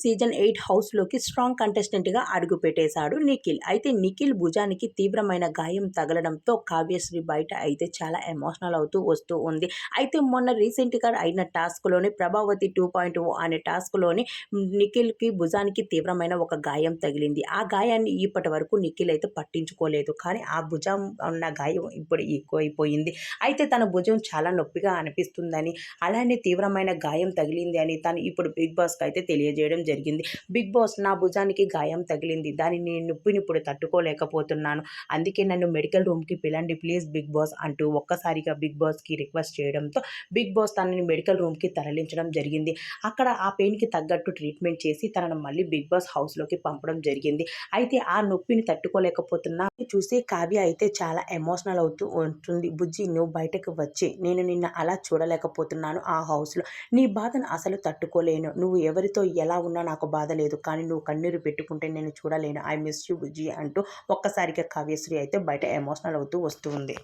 Season eight హౌస్లోకి strong కంటెస్టెంట్గా అడుగుపెట్టేశాడు నిఖిల్. అయితే నిఖిల్ భుజానికి తీవ్రమైన గాయం తగలడంతో కావ్యశ్రీ బయట అయితే చాలా ఎమోషనల్ అవుతూ వస్తూ ఉంది. అయితే మొన్న రీసెంట్గా అయిన టాస్క్లోని ప్రభావతి టూ పాయింట్ ఓ అనే టాస్క్లోని నిఖిల్కి భుజానికి తీవ్రమైన ఒక గాయం తగిలింది. ఆ గాయాన్ని ఇప్పటి వరకు నిఖిల్ అయితే పట్టించుకోలేదు. కానీ ఆ భుజం ఉన్న గాయం ఇప్పుడు ఎక్కువైపోయింది. అయితే తన భుజం చాలా నొప్పిగా అనిపిస్తుందని అలానే తీవ్రమైన గాయం తగిలింది అని తను ఇప్పుడు బిగ్ బాస్కి అయితే తెలియజేయడం జరిగింది. బిగ్ బాస్ నా భుజానికి గాయం తగిలింది. దాని నేను నొప్పిని ఇప్పుడు తట్టుకోలేకపోతున్నాను. అందుకే నన్ను మెడికల్ రూమ్కి పిలండి ప్లీజ్ బిగ్ బాస్ అంటూ ఒక్కసారిగా బిగ్ బాస్కి రిక్వెస్ట్ చేయడంతో బిగ్ బాస్ తనని మెడికల్ రూమ్కి తరలించడం జరిగింది. అక్కడ ఆ పెయిన్కి తగ్గట్టు ట్రీట్మెంట్ చేసి తనను మళ్ళీ బిగ్ బాస్ హౌస్లోకి పంపడం జరిగింది. అయితే ఆ నొప్పిని తట్టుకోలేకపోతున్నా చూసి కావ్య అయితే చాలా ఎమోషనల్ అవుతూ ఉంటుంది. బుజ్జి నువ్వు బయటకు వచ్చి నేను నిన్న అలా చూడలేకపోతున్నాను ఆ హౌస్లో. నీ బాధను అసలు తట్టుకోలేను. నువ్వు ఎవరితో ఎలా ఉన్నా నాకు బాధ లేదు. కానీ నువ్వు కన్నీరు పెట్టుకుంటే నేను చూడలేను. ఐ మిస్ యూ బుజ్జి అంటూ ఒక్కసారిగా కావ్యశ్రీ అయితే బయట ఎమోషనల్ అవుతూ వస్తుంది